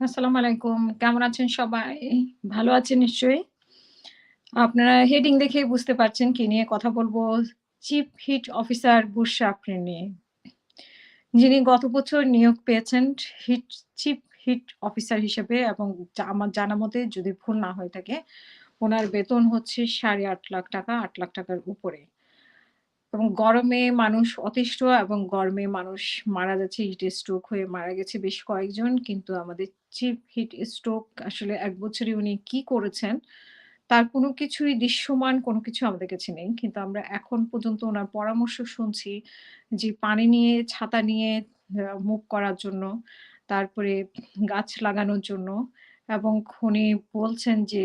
আসসালামু আলাইকুম। কেমন আছেন সবাই? ভালো আছেন নিশ্চয়ই? আপনারা হেডিং দেখেই বুঝতে পারছেন কি নিয়ে কথা বলব। চিফ হিট অফিসার বুশরা নিয়ে। যিনি গত বছর নিয়োগ পেয়েছেন হিট চিফ হিট অফিসার হিসেবে এবং আমার জানা মতে যদি ভুল না হয়ে থাকে, উনার বেতন হচ্ছে ৳৮.৫ লাখ টাকা, ৳৮ লাখ র উপরে। এবং গরমে মানুষ অতিষ্ঠ এবং গরমে মানুষ মারা যাচ্ছে। হিট স্ট্রোক হয়ে মারা গেছে বেশ কয়েকজন। কিন্তু আমাদের চিফ হিট স্ট্রোক আসলে এক বছরে উনি কি করেছেন, তার কোনো কিছুই দৃশ্যমান কোনো কিছু আমাদের কাছে নেই। কিন্তু আমরা এখন পর্যন্ত ওনার পরামর্শ শুনছি যে পানি নিয়ে, ছাতা নিয়ে মুভ করার জন্য, তারপরে গাছ লাগানোর জন্য এবং উনি বলছেন যে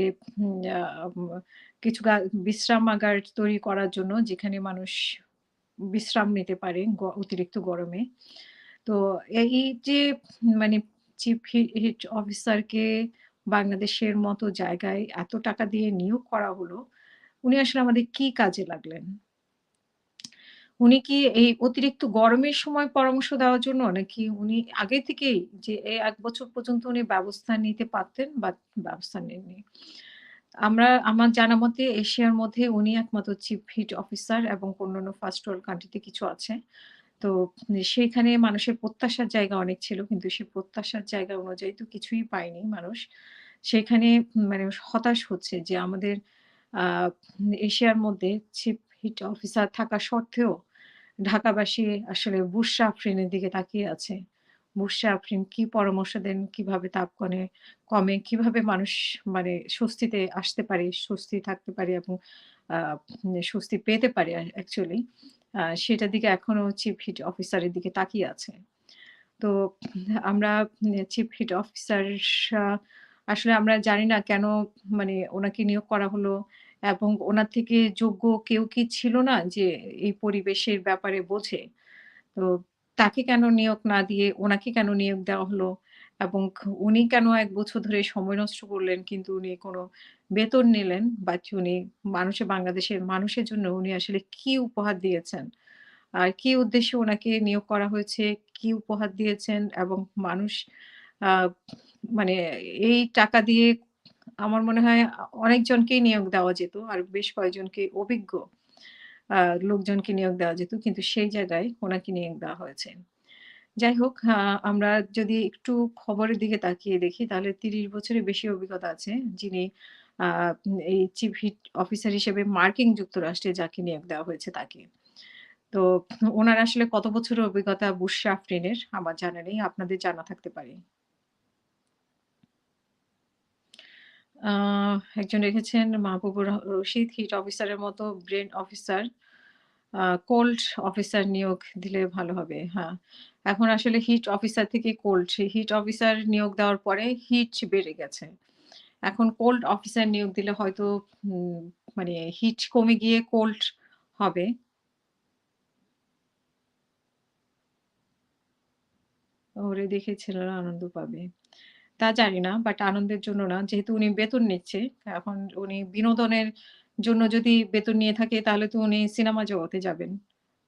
কিছু বিশ্রামাগার তৈরি করার জন্য যেখানে মানুষ বিশ্রাম নিতে পারে অতিরিক্ত গরমে। তো এই যে মানে চিফ হিট অফিসারকে বাংলাদেশের মতো জায়গায় এত টাকা দিয়ে নিয়োগ করা হলো, উনি আসলে আমাদের কি কাজে লাগলেন? উনি কি এই অতিরিক্ত গরমের সময় পরামর্শ দেওয়ার জন্য? নাকি উনি আগে থেকেই যে ১ বছর পর্যন্ত উনি ব্যবস্থা নিতে পারতেন বা ব্যবস্থা নেননি। আমরা, আমার জানা মতে এশিয়ার মধ্যে উনি একমাত্র চিফ হিট অফিসার এবং অন্যান্য ফার্স্ট ওয়ার্ল্ড কান্ট্রিতে কিছু আছে। তো সেইখানে মানুষের প্রত্যাশার জায়গা অনেক ছিল। কিন্তু সেই প্রত্যাশার জায়গা অনুযায়ী তো কিছুই পায়নি মানুষ। সেখানে মানে হতাশ হচ্ছে যে আমাদের এশিয়ার মধ্যে চিফ হিট অফিসার থাকা সত্ত্বেও ঢাকাবাসী আসলে বুশরা আফরিনের দিকে তাকিয়ে আছে। বুশরা আফরিন কি পরামর্শ দেন, কীভাবে তাপ কনে কমে, কীভাবে মানুষ মানে স্বস্তিতে আসতে পারে, স্বস্তি থাকতে পারে এবং আ স্বস্তি পেতে পারে অ্যা অ্যাকচুয়ালি। সেটার দিকে এখনও চিফ হিট অফিসারের দিকে তাকিয়ে আছে। তো আমরা চিফ হিট অফিসার আসলে আমরা জানি না কেন মানে ওনাকে নিয়োগ করা হলো এবং ওনার থেকে যোগ্য কেউ কি ছিল না যে এই পরিবেশের ব্যাপারে বোঝে? তো তাকে কেন নিয়োগ না দিয়ে ওনাকে কেন নিয়োগ দেওয়া হলো? এবং উনি কেন এক বছর ধরে সময় নষ্ট করলেন কিন্তু উনি কোনো বেতন নিলেন বা উনি মানুষে বাংলাদেশের মানুষের জন্য উনি আসলে কি উপহার দিয়েছেন? আর কি উদ্দেশ্যে ওনাকে নিয়োগ করা হয়েছে, কি উপহার দিয়েছেন এবং মানুষ মানে এই টাকা দিয়ে আমার মনে হয় অনেকজনকেই নিয়োগ দেওয়া যেত। আর বেশ কয়েকজনকে অভিজ্ঞ লোকজনকে নিয়োগ দেওয়া যেত। কিন্তু সেই জায়গায় ওনাকে নিয়োগ দেওয়া হয়েছে। যাই হোক আমরা যদি একটু খবরের দিকে তাকিয়ে দেখি, তাহলে ৩০ বছরের বেশি অভিজ্ঞতা আছে। যিনি এই চিফ হিট অফিসার হিসেবে মার্কিন যুক্তরাষ্ট্রে যাকে নিয়োগ দেওয়া হয়েছে তাকে। তো ওনার আসলে কত বছরের অভিজ্ঞতা বুশরা আফরিনের আমার জানা নেই। আপনাদের জানা থাকতে পারে। আ একজন রেখেছেন মাহবুবুর রশিদ হিট অফিসারের মতো ব্রেন অফিসার, কোল্ড অফিসার নিয়োগ দিলে ভালো হবে। হ্যাঁ, এখন আসলে হিট অফিসার থেকে কোল্ড, হিট অফিসার নিয়োগ দেওয়ার পরে হিট বেড়ে গেছে। এখন কোল্ড অফিসার নিয়োগ দিলে হয়তো মানে হিট কমে গিয়ে কোল্ড হবে। ওরে দেখে ছেলেরা আনন্দ পাবে। তা জানি না। বাট আনন্দের জন্য না। যেহেতু উনি বেতন নিচ্ছে, এখন উনি বিনোদনের জন্য যদি বেতন নিয়ে থাকে তাহলে তো উনি সিনেমা জগতে যাবেন।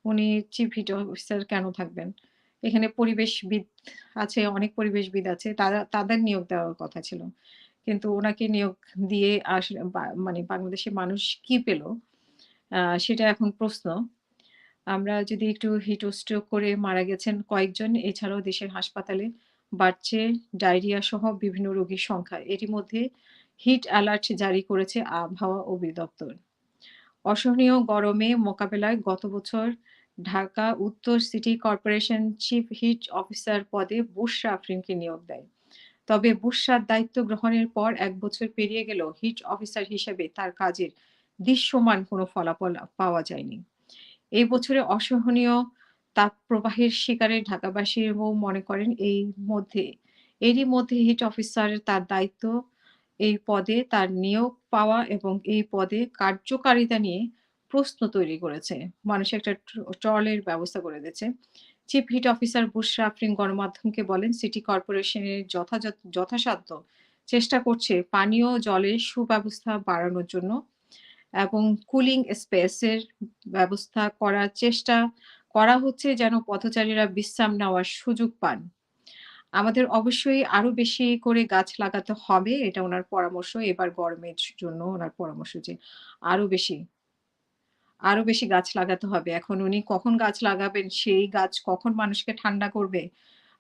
উনি চিফ হিট অফিসার কেন থাকবেন? এখানে পরিবেশবিদ আছে, অনেক পরিবেশবিদ আছে। তারা তাদের নিয়োগ দেওয়ার কথা ছিল। কিন্তু ওনাকে নিয়োগ দিয়ে আসলে বা মানে বাংলাদেশের মানুষ কি পেল? সেটা এখন প্রশ্ন। আমরা যদি একটু হিট স্ট্রোক করে মারা গেছেন কয়েকজন। এছাড়াও দেশের হাসপাতালে বাড়ছে, ডায়রিয়া সহ বিভিন্ন রোগীর সংখ্যা। এরই মধ্যে হিট অ্যালার্ট জারি করেছে আবহাওয়া অধিদপ্তর। অসহনীয় গরমে মোকাবেলায় গত বছর ঢাকা উত্তর city corporation chief heat officer পদে বুশরা আফরিনকে নিয়োগ দেয়। তবে বুশরার দায়িত্ব গ্রহণের পর এক বছর পেরিয়ে গেলেও হিট অফিসার হিসেবে তার কাজের দৃশ্যমান কোনো ফলাফল পাওয়া যায়নি। এই বছরে অসহনীয় তাপপ্রবাহের শিকারে ঢাকাবাসীও মনে করেন এই মধ্যে এরই মধ্যে হিট অফিসারের তার দায়িত্ব এই পদে তার নিয়োগ পাওয়া এবং এই পদে কার্যকারিতা নিয়ে প্রশ্ন তৈরি করেছে। মানুষ একটা ট্রলের ব্যবস্থা করে দিয়েছে। Chief heat officer Bushra Afrin গণমাধ্যমকে বলেন, সিটি কর্পোরেশনের যথাযথ যথাসাধ্য চেষ্টা করছে পানীয় জলের সুব্যবস্থা বাড়ানোর জন্য এবং কুলিং স্পেসের ব্যবস্থা করার চেষ্টা করা হচ্ছে যেন পথচারীরা বিশ্রাম নেওয়ার সুযোগ পান। আমাদের অবশ্যই আরও বেশি করে গাছ লাগাতে হবে। এটা ওনার পরামর্শ। এবার গরমের জন্য ওনার পরামর্শ যে আরও বেশি আরও বেশি গাছ লাগাতে হবে। এখন উনি কখন গাছ লাগাবেন, সেই গাছ কখন মানুষকে ঠান্ডা করবে,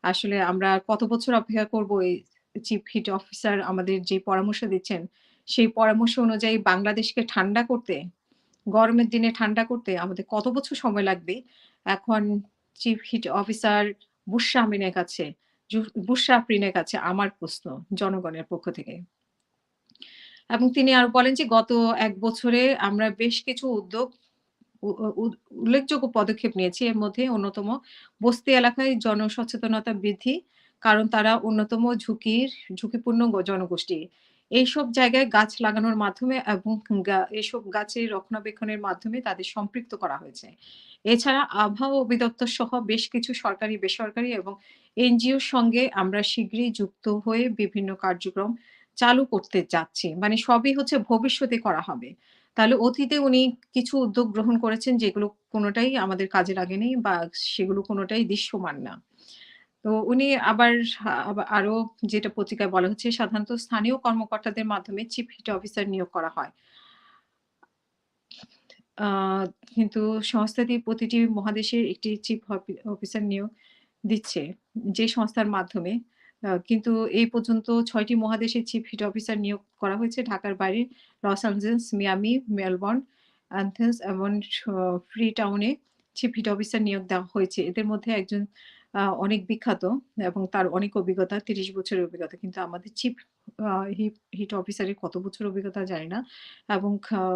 আসলে আমরা কত বছর অপেক্ষা করব এই চিফ হিট অফিসার আমাদের যে পরামর্শ দিচ্ছেন, সেই পরামর্শ অনুযায়ী বাংলাদেশকে ঠান্ডা করতে, গরমের দিনে ঠান্ডা করতে আমাদের কত বছর সময় লাগবে? এখন চিফ হিট অফিসার বুশরা আমিনের কাছে, বুশরা আফরিনের কাছে আমার প্রশ্ন জনগণের পক্ষ থেকে। এবং তিনি আরও বলেন যে গত এক বছরে আমরা বেশ কিছু উদ্যোগ উল্লেখযোগ্য পদক্ষেপ নিয়েছি। এর মধ্যে অন্যতম বস্তি এলাকায় জনসচেতনতা বৃদ্ধি। কারণ তারা অন্যতম ঝুঁকির ঝুঁকিপূর্ণ জনগোষ্ঠী। এইসব জায়গায় গাছ লাগানোর মাধ্যমে এবং এসব গাছের রক্ষণাবেক্ষণের মাধ্যমে তাদের সম্পৃক্ত করা হয়েছে। এছাড়া আবহাওয়া অধিদপ্তর সহ বেশ কিছু সরকারি, বেসরকারি এবং এনজিওর সঙ্গে আমরা শিগগিরই যুক্ত হয়ে বিভিন্ন কার্যক্রম চালু করতে যাচ্ছি। মানে সবই হচ্ছে ভবিষ্যতে করা হবে। তাহলে অতীতে উনি কিছু উদ্যোগ গ্রহণ করেছেন যেগুলো কোনোটাই আমাদের কাজে লাগেনি বা সেগুলো কোনোটাই দৃশ্যমান না। তো উনি আবার আরও যেটা পত্রিকায় বলা হচ্ছে সাধারণত স্থানীয় কর্মকর্তাদের মাধ্যমে চিফ হিট অফিসার নিয়োগ করা হয়। কিন্তু সংস্থাটি প্রতিটি মহাদেশে একটি চিফ অফি অফিসার নিয়োগ দিচ্ছে। যে সংস্থার মাধ্যমে কিন্তু এই পর্যন্ত ৬ টি মহাদেশে চিফ হিট অফিসার নিয়োগ করা হয়েছে। ঢাকার বাইরে Los Angeles, Miami, Melbourne, Athens এবং ফ্রি টাউনে চিফ হিট অফিসার নিয়োগ দেওয়া হয়েছে। এদের মধ্যে একজন অনেক বিখ্যাত এবং তার অনেক অভিজ্ঞতা, ৩০ বছরের অভিজ্ঞতা। কিন্তু আমাদের চিফ হিট অফিসারের কত বছর অভিজ্ঞতা জানি না। এবং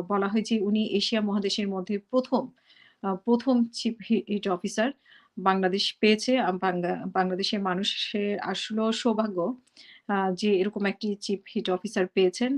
বলা হয় যে উনি এশিয়া মহাদেশের মধ্যে ১ম আ ১ম চিফ হিট অফিসার বাংলাদেশ পেয়েছে। বাংলা বাংলাদেশের মানুষের আসলেও সৌভাগ্য যে এরকম একটি চিফ হিট অফিসার পেয়েছেন।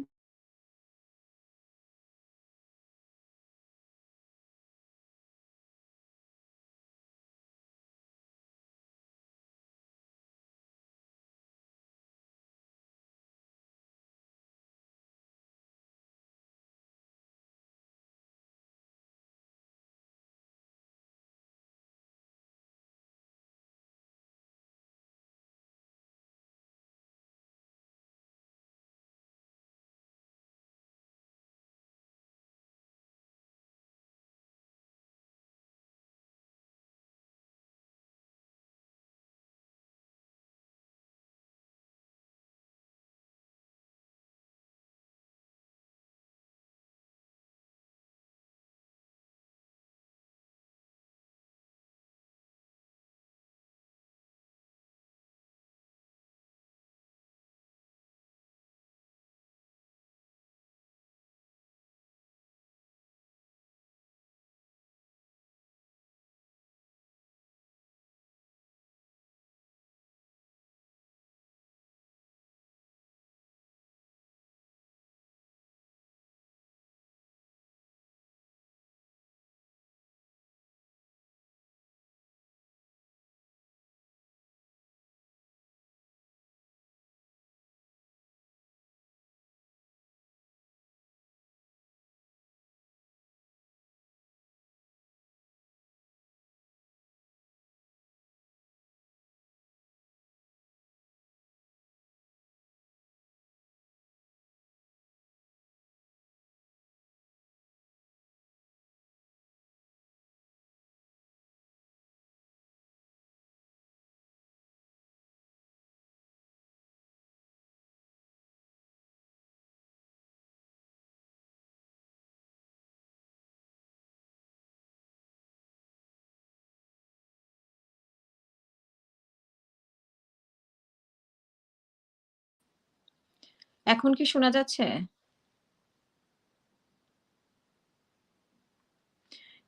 এখন কি শোনা যাচ্ছে?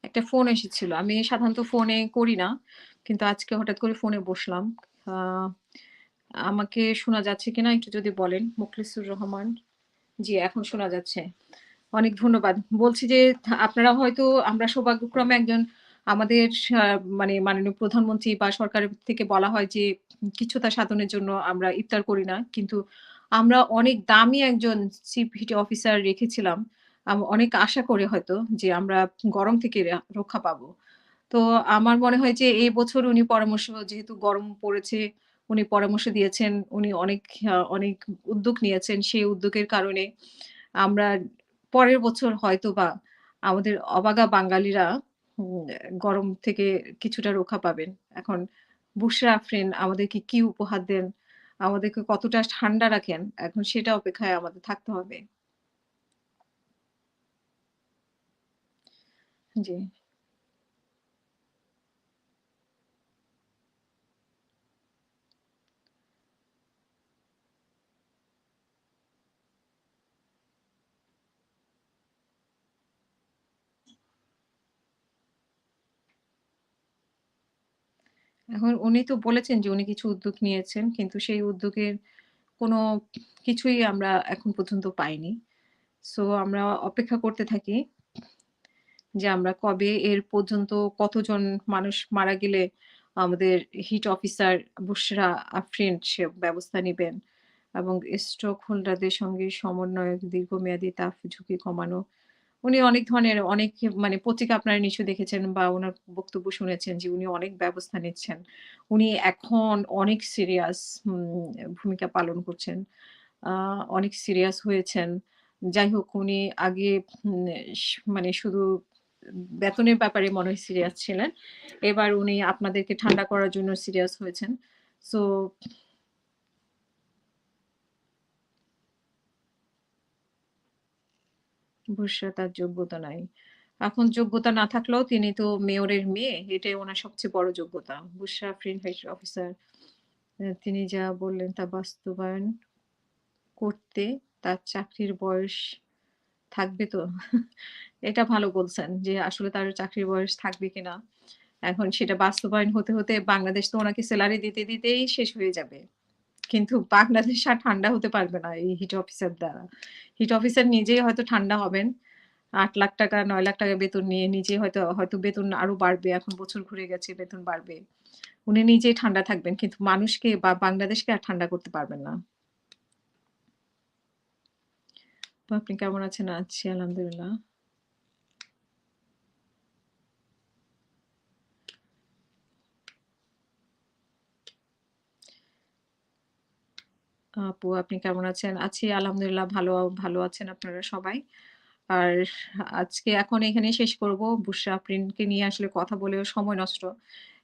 একটা ফোন এসেছিল। আমি সাধারণত ফোনে করি না। কিন্তু আজকে হঠাৎ করে ফোনে বসলাম। আমাকে শোনা যাচ্ছে কিনা একটু যদি বলেন? মুখলিসুর রহমান। জি, এখন শোনা যাচ্ছে। অনেক ধন্যবাদ। বলছি যে আপনারা হয়তো আমরা সৌভাগ্যক্রমে একজন আমাদের মানে মাননীয় প্রধানমন্ত্রী বা সরকারের থেকে বলা হয় যে কিছুটা সাধনের জন্য আমরা ইফতার করি না। কিন্তু আমরা অনেক দামি একজন চিফ হিট অফিসার রেখেছিলাম। অনেক আশা করে হয়তো যে আমরা গরম থেকে রক্ষা পাবো। তো আমার মনে হয় যে এই বছর উনি পরামর্শ যেহেতু গরম পড়েছে, উনি পরামর্শ দিয়েছেন। উনি অনেক অনেক উদ্যোগ নিয়েছেন। সেই উদ্যোগের কারণে আমরা পরের বছর হয়তো বা আমাদের অবাগা বাঙালিরা গরম থেকে কিছুটা রক্ষা পাবেন। এখন বুশরা আফরিন আমাদেরকে কি উপহার দেন, আমাদেরকে কতটা ঠান্ডা রাখেন, এখন সেটা অপেক্ষায় আমাদের থাকতে হবে। জি। এখন উনি তো বলেছেন যে উনি কিছু উদ্যোগ নিয়েছেন। কিন্তু সেই উদ্যোগের কোনো কিছুই আমরা এখন পর্যন্ত পাইনি। সো আমরা অপেক্ষা করতে থাকি যে আমরা কবে এর পর্যন্ত কতজন মানুষ মারা গেলে আমাদের হিট অফিসার বুশরা আফরিন সে ব্যবস্থা নেবেন এবং স্ট্রোক হোল্ডারদের সঙ্গে সমন্বয় দীর্ঘমেয়াদী তাপ ঝুঁকি কমানো। উনি অনেক ধরনের অনেক মানে পত্রিকা আপনারা নিশ্চয়ই দেখেছেন বা ওনার বক্তব্য শুনেছেন যে উনি অনেক ব্যবস্থা নিচ্ছেন। উনি এখন অনেক সিরিয়াস ভূমিকা পালন করছেন। অনেক সিরিয়াস হয়েছেন। যাই হোক, উনি আগে মানে শুধু বেতনের ব্যাপারে মনে হয় সিরিয়াস ছিলেন। এবার উনি আপনাদেরকে ঠান্ডা করার জন্য সিরিয়াস হয়েছেন। সো বুশরা তার যোগ্যতা নাই। এখন যোগ্যতা না থাকলেও তিনি তো মেয়রের মেয়ে। এটাই ওনার সবচেয়ে বড় যোগ্যতা। বুশরা আফরিন হেড অফিসার তিনি যা বললেন তা বাস্তবায়ন করতে তার চাকরির বয়স থাকবে তো? এটা ভালো বলছেন যে আসলে তার চাকরির বয়স থাকবে কিনা। এখন সেটা বাস্তবায়ন হতে, হতে বাংলাদেশ তো ওনাকে স্যালারি দিতে, দিতেই শেষ হয়ে যাবে। কিন্তু বাংলাদেশ আর ঠান্ডা হতে পারবে না এই হিট অফিসার দ্বারা। হিট অফিসার নিজেই হয়তো ঠান্ডা হবেন। আট লাখ টাকা নয় লাখ টাকা বেতন নিয়ে নিজেই হয়তো, হয়তো বেতন আরও বাড়বে। এখন বছর ঘুরে গেছে বেতন বাড়বে। উনি নিজেই ঠান্ডা থাকবেন। কিন্তু মানুষকে বা বাংলাদেশকে আর ঠান্ডা করতে পারবেন না। আপনি কেমন আছেন? আছি আলহামদুলিল্লাহ। আপু আপনি কেমন আছেন? আছি আলহামদুলিল্লাহ ভালো, ভালো আছেন আপনারা সবাই। আর আজকে এখন এখানে শেষ করব। বুশরা প্রিন্টকে নিয়ে আসলে কথা বলেও সময় নষ্ট।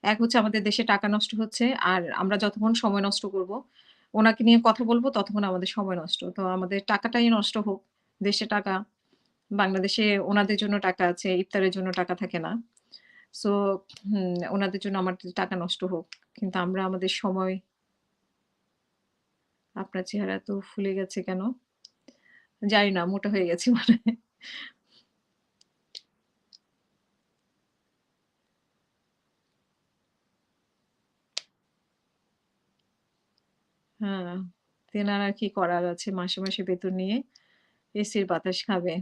এক হচ্ছে আমাদের দেশে টাকা নষ্ট হচ্ছে। আর আমরা যতক্ষণ সময় নষ্ট করব, ওনাকে নিয়ে কথা বলব ততক্ষণ আমাদের সময় নষ্ট। তো আমাদের টাকাটাই নষ্ট হোক। দেশে টাকা, বাংলাদেশে ওনাদের জন্য টাকা আছে, ইফতারের জন্য টাকা থাকে না। সো হুম উনাদের জন্য আমাদের টাকা নষ্ট হোক। কিন্তু আমরা আমাদের সময় আপনার চেহারা তো ফুলে গেছে কেন? জানি না মোটা হয়ে গেছি মানে হ্যাঁ, তেনার আর কি করার আছে মাসে, মাসে বেতন নিয়ে এসির বাতাস খাবে।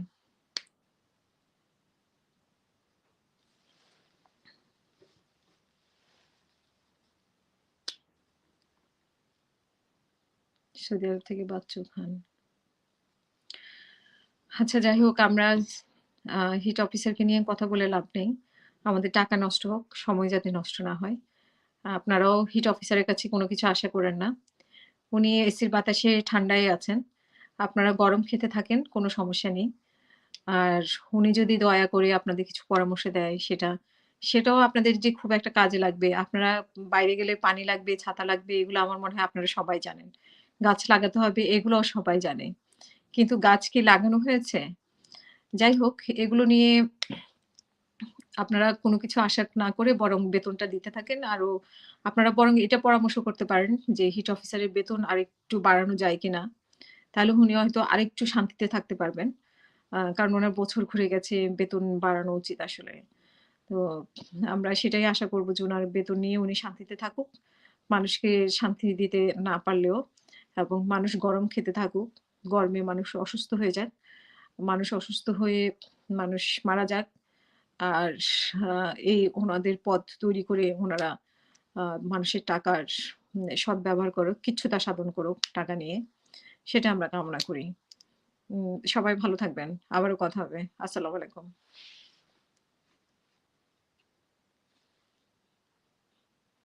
সৌদি আরব থেকে বাচ্চু খান। আচ্ছা যাই হোক আমরা হিট অফিসারকে নিয়ে কথা বলে লাভ নেই। আমাদের টাকা নষ্ট হোক, সময় যাতে নষ্ট না হয়। আপনারাও হিট অফিসারের কাছে কোনো কিছু আশা করেন না। উনি এসির বাতাসে ঠান্ডায় আছেন। আপনারা গরম খেতে থাকেন, কোনো সমস্যা নেই। আর উনি যদি দয়া করে আপনাদের কিছু পরামর্শ দেয় সেটা, সেটাও আপনাদের যে খুব একটা কাজে লাগবে। আপনারা বাইরে গেলে পানি লাগবে, ছাতা লাগবে এগুলো আমার মনে হয় আপনারা সবাই জানেন। গাছ লাগাতে হবে এগুলোও সবাই জানে। কিন্তু গাছ কি লাগানো হয়েছে? যাই হোক এগুলো নিয়ে আপনারা কোনো কিছু আশা না করে বরং বেতনটা দিতে থাকেন। আরও আপনারা বরং এটা পরামর্শ করতে পারেন যে হিট অফিসারের বেতন আরেকটু বাড়ানো যায় কিনা? তাহলে উনি হয়তো আরেকটু শান্তিতে থাকতে পারবেন। কারণ ওনার বছর ঘুরে গেছে, বেতন বাড়ানো উচিত আসলে। তো আমরা সেটাই আশা করব যে উনার বেতন নিয়ে উনি শান্তিতে থাকুক। মানুষকে শান্তি দিতে না পারলেও এবং মানুষ গরম খেতে থাকুক। গরমে মানুষ অসুস্থ হয়ে যাক। মানুষ অসুস্থ হয়ে মানুষ মারা যাক। আর এই ওনাদের পদ তৈরি করে ওনারা মানুষের টাকার উম সদ্ব্যবহার করুক, কিচ্ছুতা সাধন করুক টাকা নিয়ে। সেটা আমরা কামনা করি। সবাই ভালো থাকবেন। আবারও কথা হবে। আসসালামু আলাইকুম।